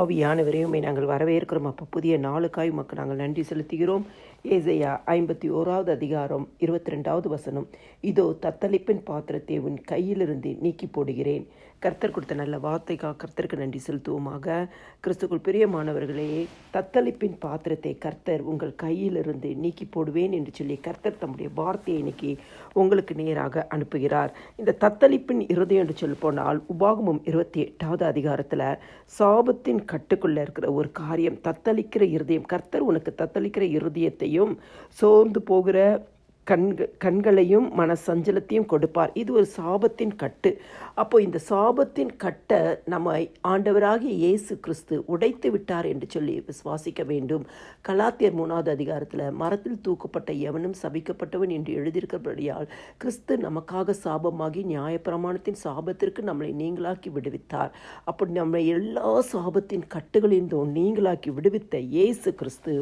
ஆவியானவரையுமே நாங்கள் வரவேற்கிறோம். அப்போ புதிய நாளுக்காய் உமக்கு நாங்கள் நன்றி செலுத்துகிறோம். ஏசையா ஐம்பத்தி ஓராவது அதிகாரம் இருபத்தி ரெண்டாவது வசனம். இதோ தத்தளிப்பின் பாத்திரத்தை உன் கையிலிருந்து நீக்கி போடுகிறேன். கர்த்தர் கொடுத்த நல்ல வார்த்தைக்காக கர்த்தருக்கு நன்றி செலுத்துவோமாக. கிறிஸ்துக்குள் பிரியமானவர்களே தத்தளிப்பின் பாத்திரத்தை கர்த்தர் உங்கள் கையிலிருந்து நீக்கி போடுவேன் என்று சொல்லி கர்த்தர் தம்முடைய வார்த்தையை இன்னைக்கு உங்களுக்கு நேராக அனுப்புகிறார். இந்த தத்தளிப்பின் இருதயம் என்று சொல்லப்போனால் உபாகமும் இருபத்தி எட்டாவது அதிகாரத்தில் சாபத்தின் கட்டுக்குள்ளே இருக்கிற ஒரு காரியம் தத்தளிக்கிற இருதயம். கர்த்தர் உனக்கு தத்தளிக்கிற இருதயத்தையும் சோர்ந்து போகிற கண்கள் கண்களையும் மன சஞ்சலத்தையும் கொடுப்பார். இது ஒரு சாபத்தின் கட்டு. அப்போ இந்த சாபத்தின் கட்டை நம்ம ஆண்டவராகிய இயேசு கிறிஸ்து உடைத்து விட்டார் என்று சொல்லி விசுவாசிக்க வேண்டும். கலாத்தியர் மூணாவது அதிகாரத்தில் மரத்தில் தூக்கப்பட்ட எவனும் சபிக்கப்பட்டவன் என்று எழுதியிருக்கிறபடியால் கிறிஸ்து நமக்காக சாபமாகி நியாயப்பிரமாணத்தின் சாபத்திற்கு நம்மளை நீங்களாக்கி விடுவித்தார். அப்படி நம்மை எல்லா சாபத்தின் கட்டுகளிலிருந்தும் நீங்களாக்கி விடுவித்த இயேசு கிறிஸ்து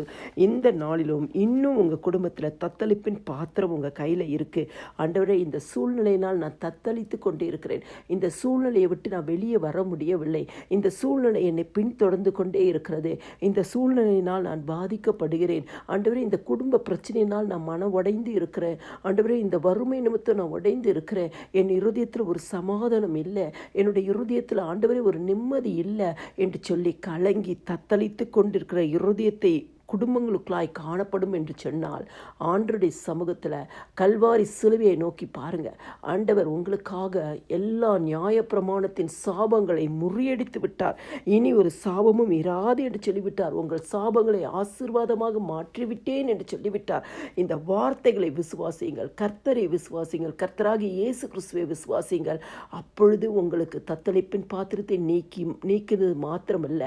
இந்த நாளிலும் இன்னும் உங்கள் குடும்பத்தில் தத்தளிப்பின் பாத்திரம் உங்கள் கையில் இருக்குது ஆண்டவரே இந்த சூழ்நிலையினால் நான் தத்தளித்து கொண்டு இருக்கிறேன் இந்த சூழ்நிலையை விட்டு நான் வெளியே வர முடியவில்லை. இந்த சூழ்நிலை என்னை பின்தொடர்ந்து கொண்டே இருக்கிறது. இந்த சூழ்நிலையினால் நான் பாதிக்கப்படுகிறேன். ஆண்டவரே இந்த குடும்ப பிரச்சனையினால் நான் மன உடைந்து இருக்கிறேன். ஆண்டவரே இந்த வறுமை நிமித்தம் நான் உடைந்து இருக்கிறேன். என் இருதயத்தில் ஒரு சமாதானம் இல்லை. என்னுடைய இருதயத்தில் ஆண்டவரே ஒரு நிம்மதி இல்லை. என்று சொல்லி கலங்கி தத்தளித்து கொண்டிருக்கிற இருதயத்தை குடும்பங்களுக்குள்ளாய் காணப்படும் என்று சொன்னால் ஆண்டருடைய சமூகத்தில் கல்வாரி சிலுவையை நோக்கி பாருங்க. ஆண்டவர் உங்களுக்காக எல்லா நியாயப்பிரமாணத்தின் சாபங்களை முறியடித்து விட்டார். இனி ஒரு சாபமும் இராது என்று சொல்லிவிட்டார். உங்கள் சாபங்களை ஆசீர்வாதமாக மாற்றிவிட்டேன் என்று சொல்லிவிட்டார். இந்த வார்த்தைகளை விசுவாசியுங்கள். கர்த்தரை விசுவாசியுங்கள். கர்த்தராகி இயேசு கிறிஸ்துவை விசுவாசியுங்கள். அப்பொழுது உங்களுக்கு தத்தளிப்பின் பாத்திரத்தை நீக்கி நீக்கினது மாத்திரமல்ல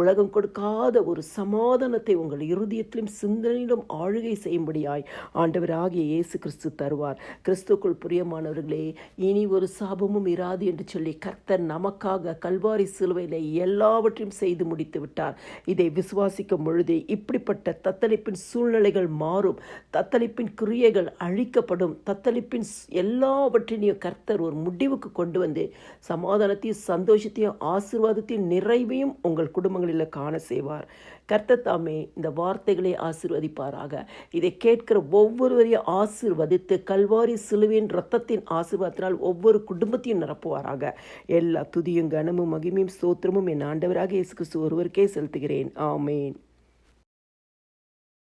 உலகம் கொடுக்காத ஒரு சமாதானத்தை உங்கள் உங்கள் இருதயத்திலும் சிந்தனையிலும் ஆளுகை செய்யும்படியாய் ஆண்டவராகிய இயேசு கிறிஸ்து தருவார். கிறிஸ்துக்குள் பிரியமானவர்களே இனி ஒரு சாபமும் இராது என்று சொல்லி கர்த்தர் நமக்காக கல்வாரி சிலுவையில் எல்லாவற்றையும் செய்து முடித்து விட்டார். இதை விசுவாசிக்கும் பொழுது இப்படிப்பட்ட தத்தளிப்பின் சூழ்நிலைகள் மாறும். தத்தளிப்பின் கிரியைகள் அழிக்கப்படும். தத்தளிப்பின் எல்லாவற்றினையும் கர்த்தர் ஒரு முடிவுக்கு கொண்டு வந்து சமாதானத்தையும் சந்தோஷத்தையும் ஆசீர்வாதத்தையும் நிறைவையும் உங்கள் குடும்பங்களில் காண செய்வார். கர்த்தத்தாமே இந்த வார்த்தைகளை ஆசிர்வதிப்பாராக. இதை கேட்கிற ஒவ்வொருவரையும் ஆசிர்வதித்து கல்வாரி சிலுவின் ரத்தத்தின் ஆசிர்வாதத்தினால் ஒவ்வொரு குடும்பத்தையும் நிரப்புவாராக. எல்லா துதியும் கனமும் மகிமையும் சோத்திரமும் என் ஆண்டவராக இயேசு கிறிஸ்து ஒருவருக்கே செலுத்துகிறேன். ஆமேன்.